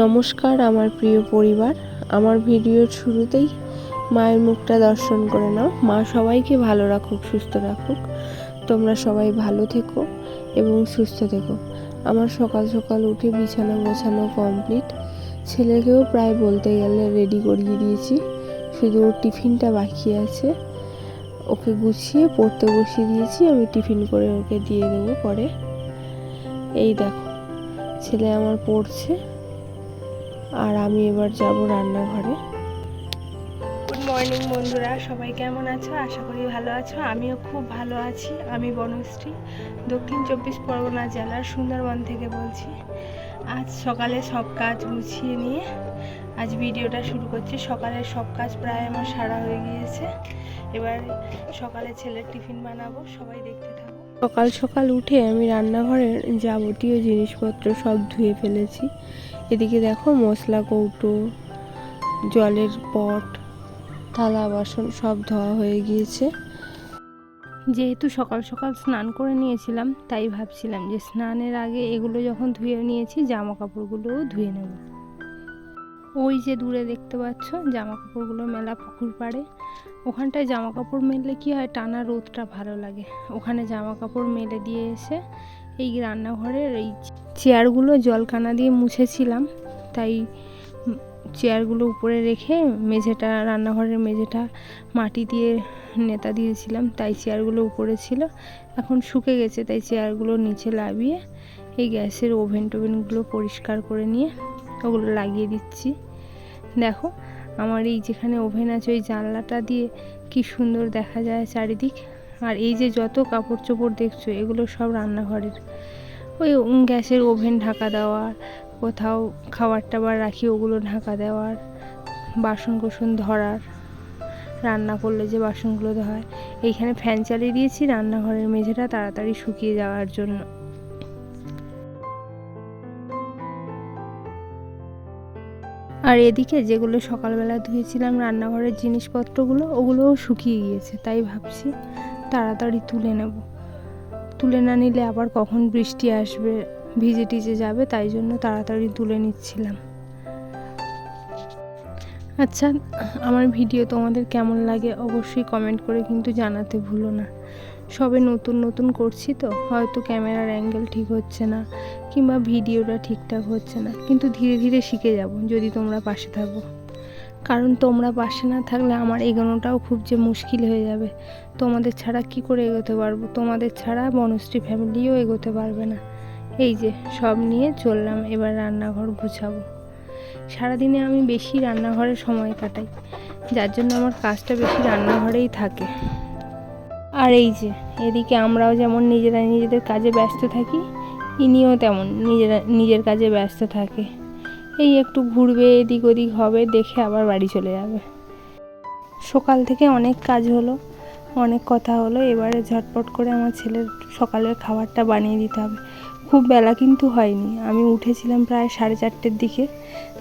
নমস্কার, আমার প্রিয় পরিবার। আমার ভিডিওর শুরুতেই মায়ের মুখটা দর্শন করে নাও। মা সবাইকে ভালো রাখুক, সুস্থ রাখুক। তোমরা সবাই ভালো থেকো এবং সুস্থ থেকো। আমার সকাল সকাল উঠে বিছানা গোছানো কমপ্লিট ছেলেকেও প্রায় বলতে গেলে রেডি করিয়ে দিয়েছি। শুধু ওর টিফিনটা বাকি আছে। ওকে গুছিয়ে পড়তে বসিয়ে দিয়েছি। আমি টিফিন করে ওকে দিয়ে দেবো পরে। এই দেখো, ছেলে আমার পড়ছে। আর আমি এবার যাব রান্নাঘরে। গুড মর্নিং বন্ধুরা। সবাই কেমন আছো? আশা করি ভালো আছো। আমিও খুব ভালো আছি। আমি বনশ্রী দক্ষিণ চব্বিশ পরগনা জেলার সুন্দরবন থেকে বলছি। আজ সকালে সব কাজ গুছিয়ে নিয়ে আজ ভিডিওটা শুরু করছি। সকালের সব কাজ প্রায় আমার সারা হয়ে গিয়েছে। এবার সকালে ছেলের টিফিন বানাবো। সবাই দেখতে থাকো। সকাল সকাল উঠে আমি রান্নাঘরের যাবতীয় জিনিসপত্র সব ধুয়ে ফেলেছি। এদিকে দেখো মশলা, কৌটো, জলের পট, থালা, বাসন সব ধোয়া হয়ে গিয়েছে। যেহেতু সকাল সকাল স্নান করে নিয়েছিলাম, তাই ভাবছিলাম যে স্নানের আগে এগুলো যখন ধুয়ে নিয়েছি জামা কাপড়গুলোও ধুয়ে নেব। ওই যে দূরে দেখতে পাচ্ছ জামা কাপড়গুলো মেলা পুকুর পাড়ে। ওখানটায় জামা কাপড় মেললে কি হয়, টানা রোদটা ভালো লাগে। ওখানে জামা কাপড় মেলে দিয়ে এসে এই রান্নাঘরের এই চেয়ারগুলো জলকানা দিয়ে মুছেছিলাম। তাই চেয়ারগুলো উপরে রেখে মেঝেটা, রান্নাঘরের মেঝেটা মাটি দিয়ে নেতা দিয়েছিলাম। তাই চেয়ারগুলো উপরে ছিল। এখন শুকে গেছে, তাই চেয়ারগুলো নিচে লাভিয়ে এই গ্যাসের ওভেন টোভেনগুলো পরিষ্কার করে নিয়ে ওগুলো লাগিয়ে দিচ্ছি। দেখো, আমার এই যেখানে ওভেন আছে, ওই জানলাটা দিয়ে কি সুন্দর দেখা যায় চারিদিক। আর এই যে যত কাপড় চোপড় দেখছ, এগুলো সব রান্নাঘরের। ওই গ্যাসের ওভেন ঢাকা দেওয়ার, কোথাও খাবার টাবার রাখি ওগুলো ঢাকা দেওয়ার বাসন কোসন ধরার, রান্না করলে যে বাসনগুলো হয় এইখানে ফ্যান চালিয়ে দিয়েছি, রান্নাঘরের মেঝেটা তাড়াতাড়ি শুকিয়ে যাওয়ার জন্য। আর এদিকে যেগুলো সকালবেলা ধুয়েছিলাম রান্নাঘরের জিনিসপত্রগুলো, ওগুলোও শুকিয়ে গিয়েছে, তাই ভাবছি তাড়াতাড়ি তুলে নেব। তুলে না নিলে আবার কখন বৃষ্টি আসবে, ভিজে টিজে যাবে, তাই জন্য তাড়াতাড়ি তুলে নিচ্ছিলাম। আচ্ছা আমার ভিডিও তোমাদের কেমন লাগে অবশ্যই কমেন্ট করে কিন্তু জানাতে ভুলো না। সবে নতুন নতুন করছি তো, হয়তো ক্যামেরার অ্যাঙ্গেল ঠিক হচ্ছে না, কিংবা ভিডিওটা ঠিকঠাক হচ্ছে না, কিন্তু ধীরে ধীরে শিখে যাব, যদি তোমরা পাশে থাকো। কারণ তোমরা পাশে না থাকলে আমার এগোনোটাও খুব যে মুশকিল হয়ে যাবে। তোমাদের ছাড়া কি করে এগোতে পারব? তোমাদের ছাড়া বনশ্রী ফ্যামিলিও এগোতে পারবে না। এই যে, সব নিয়ে চললাম, এবার রান্নাঘর গুছাবো। সারাদিনে আমি বেশি রান্নাঘরে সময় কাটাই, যার জন্য আমার কাজটা বেশি রান্নাঘরেই থাকে। আর এই যে, এদিকে আমরাও যেমন নিজেরা নিজেদের কাজে ব্যস্ত থাকি, ইনিও তেমন নিজেরা, নিজের কাজে ব্যস্ত থাকে। এই একটু ঘুরবে, এদিক ওদিক হবে, দেখে আবার বাড়ি চলে যাবে। সকাল থেকে অনেক কাজ হলো, অনেক কথা হলো, এবারে ঝটপট করে আমার ছেলের সকালের খাবারটা বানিয়ে দিতে হবে। খুব বেলা কিন্তু হয়নি, আমি উঠেছিলাম প্রায় সাড়ে চারটের দিকে,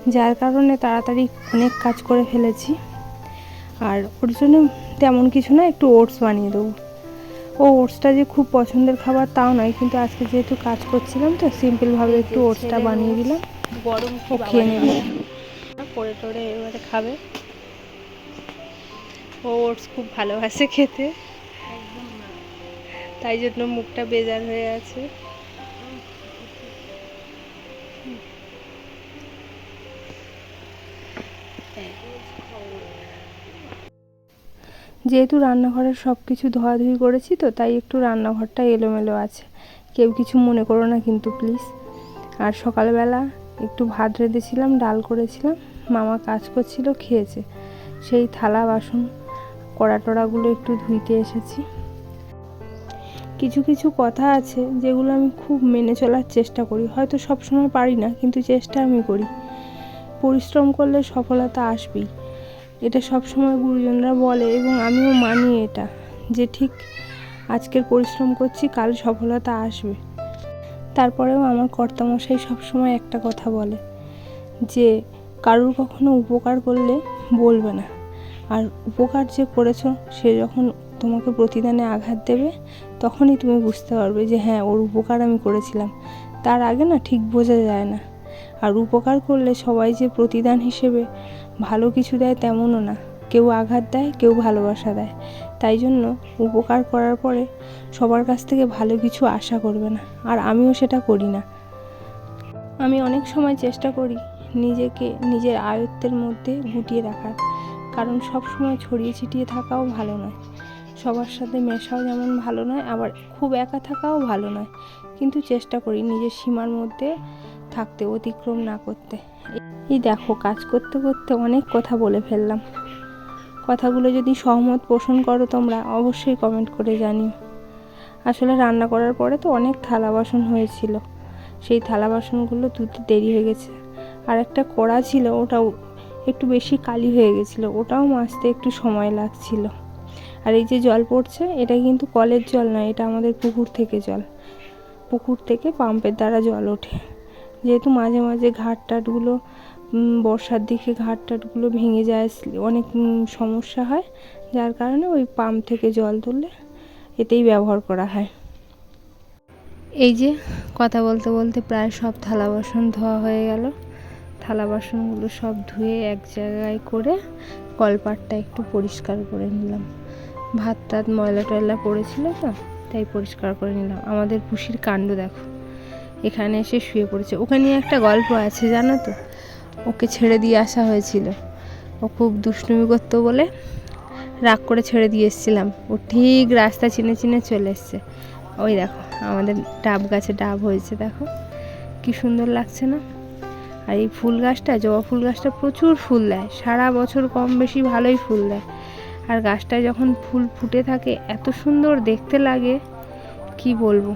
যার কারণে তাড়াতাড়ি অনেক কাজ করে ফেলেছি। আর ওর জন্য তেমন কিছু না, একটু ওটস বানিয়ে দেবো। ও ওটসটা যে খুব পছন্দের খাবার তাও নয় কিন্তু আজকে যেহেতু কাজ করছিলাম তো সিম্পলভাবে একটু ওটসটা বানিয়ে দিলাম। গরম খেয়ে নেবে করে টরে এবারে খাবে। ও ওটস খুব ভালোবাসে খেতে। তাই জন্য মুখটা বেজার হয়ে আছে। যেহেতু রান্নাঘরের সব কিছু ধোয়াধুয়ি করেছি তো, তাই একটু রান্নাঘরটা এলোমেলো আছে। কেউ কিছু মনে করো না কিন্তু প্লিজ। আর সকালবেলা একটু ভাত রেঁধেছিলাম, ডাল করেছিলাম, মামা কাজ করছিল, খেয়েছে। সেই থালা বাসন, কড়া টড়াগুলো একটু ধুইতে এসেছি। কিছু কিছু কথা আছে যেগুলো আমি খুব মেনে চলার চেষ্টা করি। হয়তো সব সময় পারি না, কিন্তু চেষ্টা আমি করি। পরিশ্রম করলে সফলতা আসবেই। এটা সব সময় গুরুজনরা বলে এবং আমিও মানি এটা, যে ঠিক আজকের পরিশ্রম করছি, কাল সফলতা আসবে। তারপরেও আমার কর্তামশাই সবসময় একটা কথা বলে, যে কারুর কখনো উপকার করলে বলবে না। আর উপকার যে করেছ, সে যখন তোমাকে প্রতিদানে আঘাত দেবে, তখনই তুমি বুঝতে পারবে যে হ্যাঁ ওর উপকার আমি করেছিলাম। তার আগে না ঠিক বোঝা যায় না। আর উপকার করলে সবাই যে প্রতিদান হিসেবে ভালো কিছু দেয় তেমনও না। কেউ আঘাত দেয়, কেউ ভালোবাসা দেয়। তাই জন্য উপকার করার পরে সবার কাছ থেকে ভালো কিছু আশা করবে না, আর আমিও সেটা করি না। আমি অনেক সময় চেষ্টা করি নিজেকে, নিজের আয়ত্তের মধ্যে গুটিয়ে রাখার। কারণ সব সময় ছড়িয়ে ছিটিয়ে থাকাও ভালো নয়। সবার সাথে মেশাও যেমন ভালো নয়, আবার খুব একা থাকাও ভালো নয়। কিন্তু চেষ্টা করি নিজের সীমার মধ্যে থাকতে, অতিক্রম না করতে। এই দেখো, কাজ করতে করতে অনেক কথা বলে ফেললাম। কথাগুলো যদি সহমত পোষণ করো তোমরা, অবশ্যই কমেন্ট করে জানিও। আসলে রান্না করার পরে তো অনেক থালা বাসন হয়েছিল। সেই থালা বাসনগুলো ধুতে দেরি হয়ে গেছে। আর একটা কড়া ছিল, ওটাও একটু বেশি কালি হয়ে গেছিল, ওটাও মাজতে একটু সময় লাগছিল। আর এই যে জল পড়ছে, এটা কিন্তু কলের জল নয়, এটা আমাদের পুকুর থেকে জল। পুকুর থেকে পাম্পের দ্বারা জল ওঠে। যেহেতু মাঝে মাঝে ঘাট টাটগুলো বর্ষার দিকে ঘাট টাটগুলো ভেঙে যায়, অনেক সমস্যা হয়। যার কারণে ওই পাম্প থেকে জল তুললে এতেই ব্যবহার করা হয়। এই যে, কথা বলতে বলতে প্রায় সব থালা বাসন ধোয়া হয়ে গেল। থালা বাসনগুলো সব ধুয়ে এক জায়গায় করে কলপাটটা একটু পরিষ্কার করে নিলাম। ভাত টাত ময়লা টয়লা পড়েছিল তো, তাই পরিষ্কার করে নিলাম। আমাদের পুষির কাণ্ড দেখো। এখানে এসে শুয়ে পড়েছে। ওকে নিয়ে একটা গল্প আছে, জানো তো? ওকে ছেড়ে দিয়ে আসা হয়েছিল। ও খুব দুষ্টুমি করতো বলে রাগ করে ছেড়ে দিয়ে এসেছিলাম। ও ঠিক রাস্তা চিনে চিনে চলে এসছে। ওই দেখো, আমাদের ডাব গাছে ডাব হয়েছে, দেখো। কি সুন্দর লাগছে না? আর এই ফুল গাছটা, জবা ফুল গাছটা প্রচুর ফুল দেয়। সারা বছর কম বেশি ভালোই ফুল দেয়। আর গাছটায় যখন ফুল ফুটে থাকে, এত সুন্দর দেখতে লাগে, কি বলব?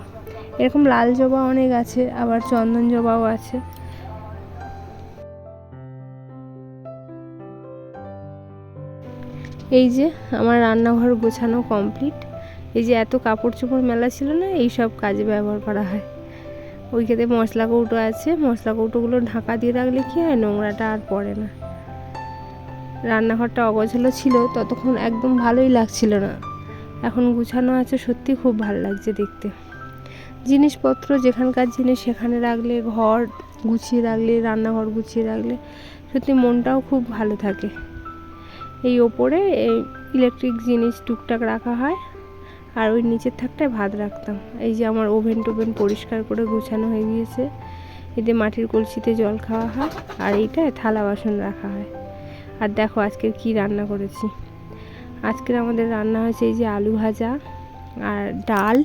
এরকম লাল জবা অনেক আছে, আবার চন্দন জবাও আছে। এই যে আমার রান্নাঘর গোছানো কমপ্লিট এই যে এত কাপড় চোপড় মেলা ছিল না, এই সব কাজে ব্যবহার করা হয়। ওইখানে মশলা কৌটো আছে, মশলা কৌটোগুলো ঢাকা দিয়ে রাখলে কি হয়, নোংরাটা আর পড়ে না। রান্নাঘরটা অগোছালো ছিল, ততক্ষণ একদম ভালোই লাগছিল না। এখন গুছানো আছে, সত্যি খুব ভালো লাগছে দেখতে। জিনিসপত্র যেখানকার জিনিস সেখানে রাখলে, ঘর গুছিয়ে রাখলে, রান্নাঘর গুছিয়ে রাখলে, সত্যি মনটাও খুব ভালো থাকে। এই ওপরে এই ইলেকট্রিক জিনিস টুকটাক রাখা হয়। আর ওই নিচের থাকটায় ভাত রাখতাম। এই যে আমার ওভেন টোভেন পরিষ্কার করে গোছানো হয়ে গিয়েছে। এতে মাটির কলসিতে জল খাওয়া হয় আর এইটায় থালা বাসন রাখা হয়। আর দেখো আজকের কি রান্না করেছি। আজকের আমাদের রান্না হয়েছে এই যে আলু ভাজা, আর ডাল,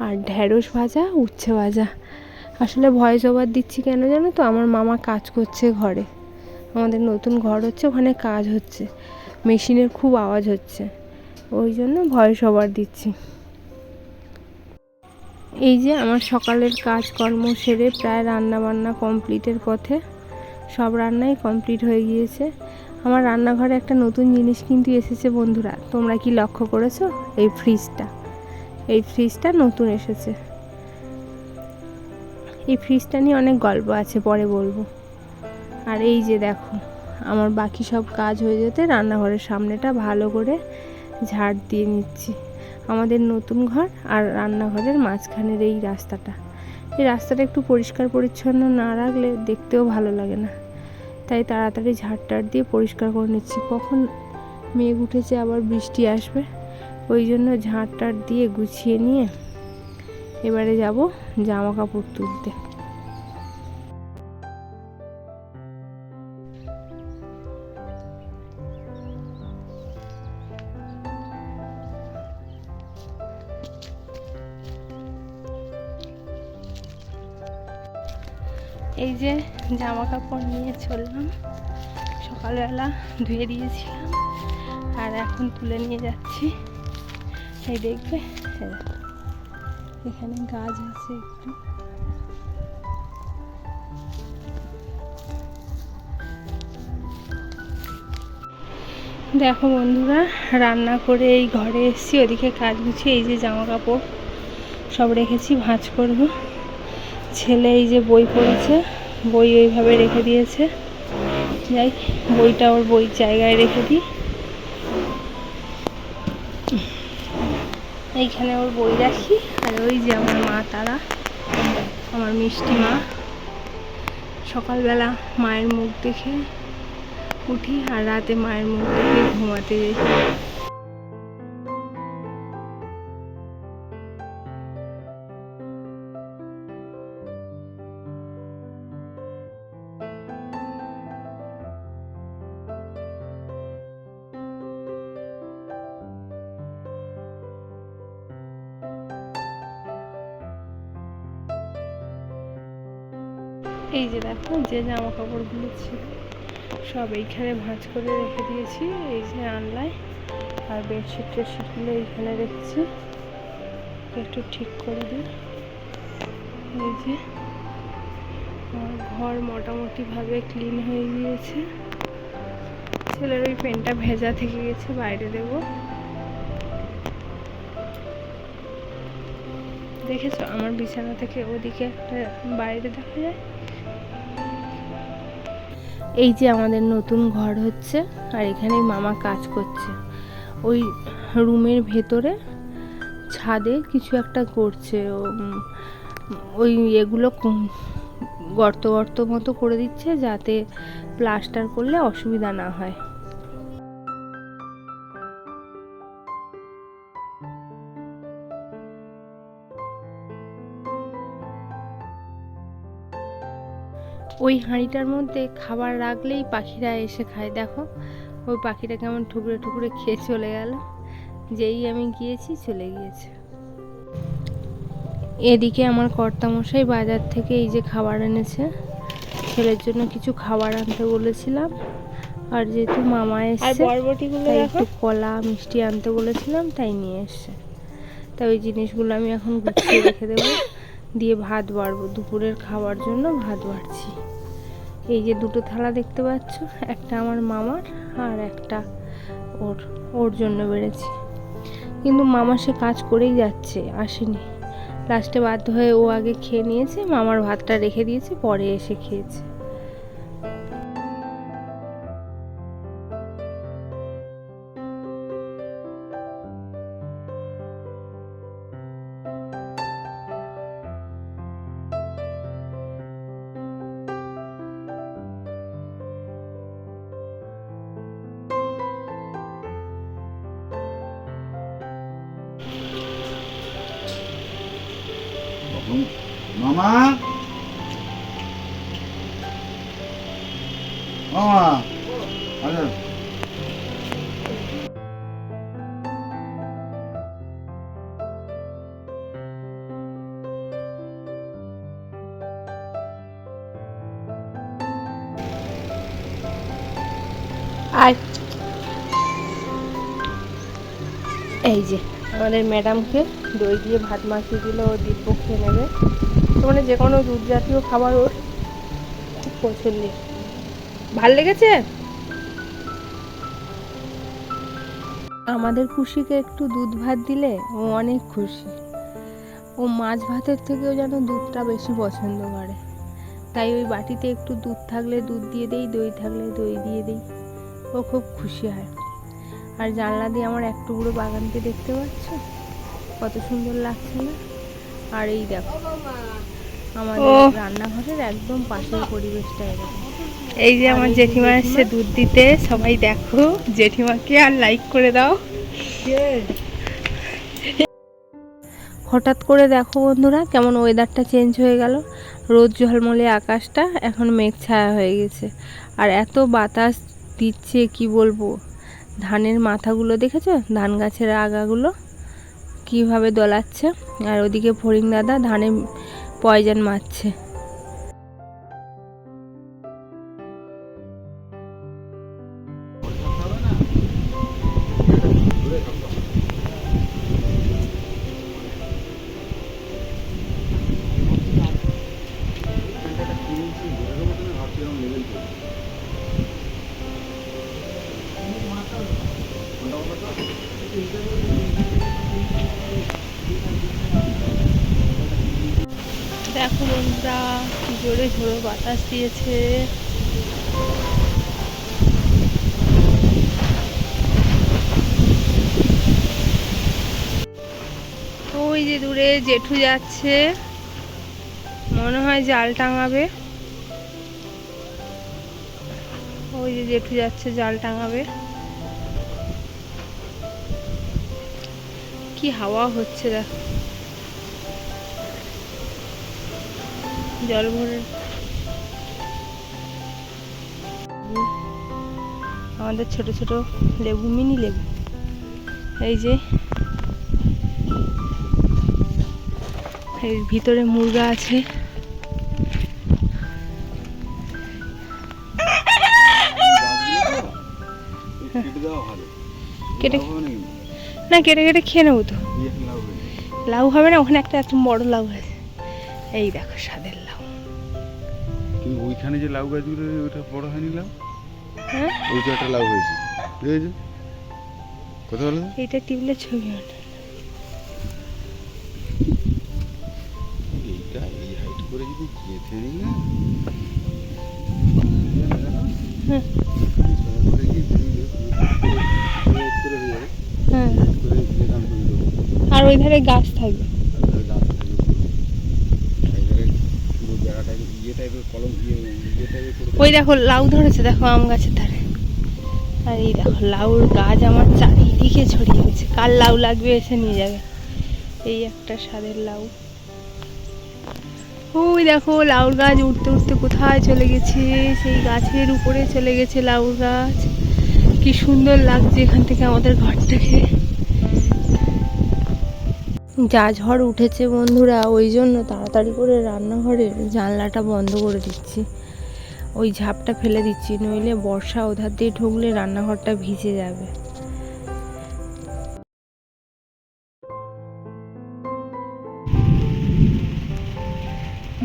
আর ঢেঁড়স ভাজা, উচ্ছে ভাজা। আসলে ভয়েস ওভার দিচ্ছি কেন জানো তো? আমার মামা কাজ করছে ঘরে। আমাদের নতুন ঘর হচ্ছে, ওখানে কাজ হচ্ছে। মেশিনের খুব আওয়াজ হচ্ছে। ওই জন্য ভয়েস ওভার দিচ্ছি। এই যে আমার সকালের কাজকর্ম সেরে প্রায় রান্না বান্না কমপ্লিটের পথে। সব রান্নাই কমপ্লিট হয়ে গিয়েছে। আমার রান্নাঘরে একটা নতুন জিনিস কিন্তু এসেছে বন্ধুরা। তোমরা কি লক্ষ্য করেছ? এই ফ্রিজটা। এই ফ্রিজটা নতুন এসেছে। এই ফ্রিজটা নিয়ে অনেক গল্প আছে, পরে বলব। আর এই যে দেখো, আমার বাকি সব কাজ হয়ে যেতে রান্নাঘরের সামনেটা ভালো করে ঝাড় দিয়ে নিচ্ছি। আমাদের নতুন ঘর আর রান্নাঘরের মাঝখানের এই রাস্তাটা। এই রাস্তাটা একটু পরিষ্কার পরিচ্ছন্ন না রাখলে দেখতেও ভালো লাগে না। তাই তাড়াতাড়ি ঝাড় টাড় দিয়ে পরিষ্কার করে নিচ্ছি। কখন মেঘ উঠেছে আবার বৃষ্টি আসবে, ওই জন্য ঝাড় টাড় দিয়ে গুছিয়ে নিয়ে এবারে যাব জামা কাপড় তুলতে। এই যে জামা কাপড় নিয়ে চললাম। সকালবেলা ধুয়ে দিয়েছিলাম। আর এখন তুলে নিয়ে যাচ্ছি। এই দেখবে? এখানে গাছ আছে একটু। দেখো বন্ধুরা, রান্না করে এই ঘরে এসেছি, ওদিকে কাজ গুছিয়ে এই যে জামা কাপড় সব রেখেছি, ভাঁজ করব। ছেলে এই যে বই পড়েছে, বই ওইভাবে রেখে দিয়েছে। যাই, বইটা ওর বই জায়গায় রেখে দিই। এইখানে ওর বই রাখি, আর ওই যে আমার মা তারা, আমার মিষ্টি মা। সকালবেলা মায়ের মুখ দেখে উঠি, আর রাতে মায়ের মুখ দেখে ঘুমাতে যাই। এই যে দেখো, যে জামা কাপড়গুলো ছিল সব এইখানে ভাঁজ করে রেখে দিয়েছি, এই যে আনলায়, আর বেডশিট টেডশিটগুলো এইখানে রেখেছি একটু ঠিক করে দিই। এই যে, আমার ঘর মোটামুটিভাবে ক্লিন হয়ে গিয়েছে। ছেলের ওই পেনটা ভেজা থেকে গেছে, বাইরে দেবো। দেখেছ, আমার বিছানা থেকে ওদিকে একটা বাইরে দেখা যায়? এই যে আমাদের নতুন ঘর হচ্ছে, আর এখানে মামা কাজ করছে। ওই রুমের ভেতরে ছাদে কিছু একটা করছে ওই এগুলো গর্ত গর্ত মতো করে দিচ্ছে যাতে প্লাস্টার করলে অসুবিধা না হয়। ওই হাঁড়িটার মধ্যে খাবার রাখলেই পাখিরা এসে খায় দেখো। ওই পাখিটা কেমন ঠুকরে ঠুকরে খেয়ে চলে গেল। যেই আমি গিয়েছি চলে গিয়েছে। এদিকে আমার কর্তামশাই বাজার থেকে এই যে খাবার এনেছে। ছেলের জন্য কিছু খাবার আনতে বলেছিলাম। আর যেহেতু মামা এসছে তাই একটু কলা মিষ্টি আনতে বলেছিলাম তাই নিয়ে এসছে। তাই ওই জিনিসগুলো আমি এখন গুছিয়ে রেখে দেবো। দিয়ে ভাত বাড়বো দুপুরের খাওয়ার জন্য ভাত বাড়ছি। এই যে দুটো থালা দেখতে পাচ্ছ, একটা আমার মামার আর একটা ওর ওর জন্য বেড়েছে। কিন্তু মামা সে কাজ করেই যাচ্ছে, আসেনি। লাস্টে বাধ্য হয়ে ও আগে খেয়ে নিয়েছে, মামার ভাতটা রেখে দিয়েছে, পরে এসে খেয়েছে। আমাদের ম্যাডামকে দই দিয়ে ভাত মাখিয়ে দিল, ও দিব্য খেয়ে নেবে। তো মানে যে কোনো দুধ জাতীয় খাবার ওর খুব পছন্দের। ভালো লেগেছে? আমাদের খুশিকে একটু দুধ ভাত দিলে ও অনেক খুশি। ও মাছ ভাতের থেকেও যেন দুধটা বেশি পছন্দ করে। তাই ওই বাটিতে একটু দুধ থাকলে দুধ দিয়ে দেই, দই থাকলে দই দিয়ে দেই। ও খুব খুশি হয়। আর জানলা দিয়ে আমার এক টুকরো বাগানকে দেখতে পাচ্ছ? কত সুন্দর লাগছে না? আর এই দেখো আমাদের রান্নাঘরের একদম পাশের পরিবেশটা এরকম। এই যে আমার জেঠিমা। এসছে দুধ দিতে সবাই দেখো জেঠিমাকে আর লাইক করে দাও। হঠাৎ করে দেখো বন্ধুরা কেমন ওয়েদারটা চেঞ্জ হয়ে গেল। রোদ ঝলমলে আকাশটা এখন মেঘ ছায়া হয়ে গেছে। আর এত বাতাস দিচ্ছে কি বলব? ধানের মাথাগুলো দেখেছ? ধান গাছের আগাগুলো কীভাবে দোলাচ্ছে? আর ওদিকে ফড়িং দাদা ধানে পয়জন মারছে। দেখো কি জোরে ঝোড়ো বাতাস দিয়েছে। ওই যে দূরে জেঠু যাচ্ছে, মনে হয় জাল টাঙাবে। ওই যে জেঠু যাচ্ছে, জাল টাঙাবে। কি হাওয়া হচ্ছে দেখ। জল ভরে। আমাদের ছোট ছোট লেবু মিনি লেবু। এই যে এর ভিতরে মুরগা আছে। কেটে না কেটে কেটে খেয়ে নেব তো। না। লাউ হবে। না ওখানে একটা এত বড় লাউ আছে। এই দেখো কিন্তু ওইখানে যে লাউ গাছগুলো ওটা বড় হয়নি লাউ? হ্যাঁ? ওই তো একটা লাউ হয়েছে। ঠিক আছে কত বলো তো? এইটা টিপলে ছবি এইটা এই হাইট করে যদি গেঁথে দিই না? হ্যাঁ। হয়ে হ্যাঁ। আর ওই ধারে গাছ থাকবে তারপরে গাছ থাকবে পুরো। এবারে পুরো বেড়া টাইপের ইয়ে টাইপের কলম ইয়ে ইয়ে টাইপের করে ওই দেখো লাউ ধরেছে, দেখো আম গাছের ধারে। আর এই দেখো লাউর গাছ আমার চারিদিকে ছড়িয়ে গেছে। কার লাউ লাগবে এসে নিয়ে যাবে। এই একটা স্বাদের লাউ। ওই দেখো লাউর গাছ উঠতে উঠতে কোথায় চলে গেছে? সেই গাছের উপরে চলে গেছে লাউর গাছ। কি সুন্দর লাগছে এখান থেকে আমাদের ঘরটাকে যা ঝড় উঠেছে বন্ধুরা, ওই জন্য তাড়াতাড়ি করে রান্নাঘরের জানলাটা বন্ধ করে দিচ্ছি। ওই ঝাপটা ফেলে দিচ্ছি, নইলে বর্ষা ওধার দিয়ে ঢুকলে রান্নাঘরটা ভিজে যাবে।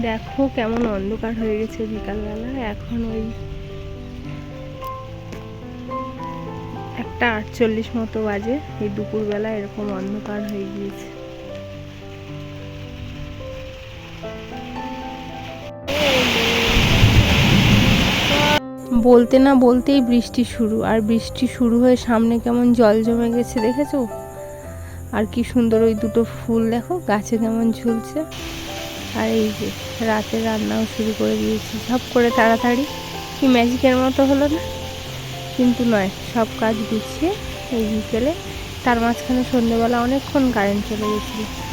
দেখো কেমন অন্ধকার হয়ে গেছে বিকালবেলা, এখন ওই একটা আটচল্লিশ মতো বাজে, এই দুপুরবেলা এরকম অন্ধকার হয়ে গিয়েছে। বলতে না বলতেই বৃষ্টি শুরু। আর বৃষ্টি শুরু হয়ে সামনে কেমন জল জমে গেছে দেখেছ? আর কি সুন্দর ওই দুটো ফুল দেখো, গাছে কেমন ঝুলছে। আর এই যে রাতে রান্নাও শুরু করে দিয়েছি। সব করে তাড়াতাড়ি। কি ম্যাজিকের মতো হলো না? কিন্তু নয়, সব কাজ গুছিয়ে এই বিকেলে, তার মাঝখানে সন্ধ্যেবেলা অনেকক্ষণ কারেন্ট চলে গেছিল।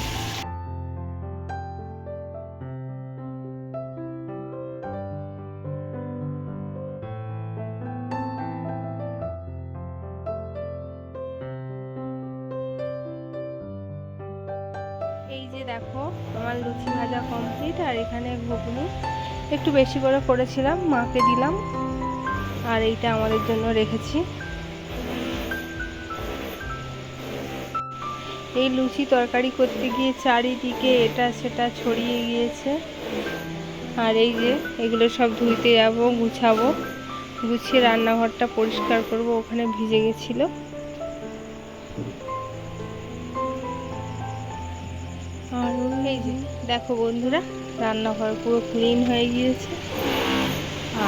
দেখো, আমার লুচি ভাজা কমপ্লিট আর এখানে ঘুগনি। একটু বেশি করে করেছিলাম, মাকে দিলাম। আর এইটা আমাদের জন্য রেখেছি। এই লুচি তরকারি করতে গিয়ে চারিদিকে এটা সেটা ছড়িয়ে গিয়েছে। আর এই যে, এগুলো সব ধুইতে যাব, গুছাবো। গুছিয়ে রান্নাঘরটা পরিষ্কার করব, ওখানে ভিজে গেছিল। এই যে, দেখো বন্ধুরা, রান্নাঘর পুরো ক্লিন হয়ে গিয়েছে।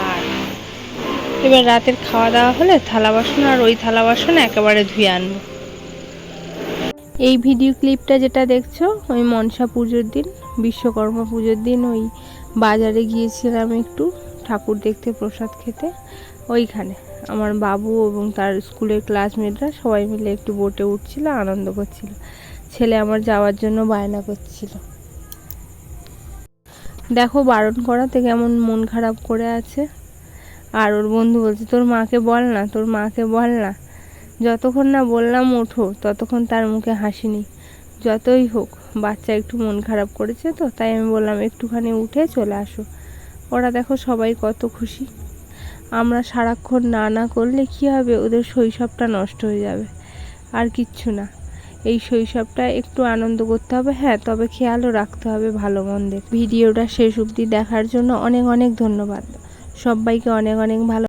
আর এবার রাতের খাওয়া দাওয়া হলে থালা বাসন, আর ওই থালা বাসন একেবারে ধুয়ে আনব। এই ভিডিও ক্লিপটা যেটা দেখছ, ওই মনসা পুজোর দিন, বিশ্বকর্মা পুজোর দিন, ওই বাজারে গিয়েছিলাম একটু, ঠাকুর দেখতে প্রসাদ খেতে। ওইখানে আমার বাবু এবং তার স্কুলের ক্লাসমেটরা সবাই মিলে একটু বোটে উঠছিল, আনন্দ করছিল। ছেলে আমার যাওয়ার জন্য বায়না করছিল। দেখো বারণ করাতে কেমন মন খারাপ করে আছে। আর ওর বন্ধু বলছে, তোর মাকে বল না, তোর মাকে বল না। যতক্ষণ না বললাম ওঠো, ততক্ষণ তার মুখে হাসি নেই। যতই হোক, বাচ্চা একটু মন খারাপ করেছে তো, তাই আমি বললাম, একটুখানি উঠে চলে আসো। ওরা দেখো সবাই কত খুশি। আমরা সারাক্ষণ না না করলে কী হবে? ওদের শৈশবটা নষ্ট হয়ে যাবে। আর কিচ্ছু না। এই শৈশবটা একটু আনন্দ করতে হবে হ্যাঁ তবে খেয়ালও রাখতে হবে ভালো মন্দের। ভিডিওটা শেষ অবধি দেখার জন্য অনেক অনেক ধন্যবাদ। সবাইকে অনেক অনেক ভালো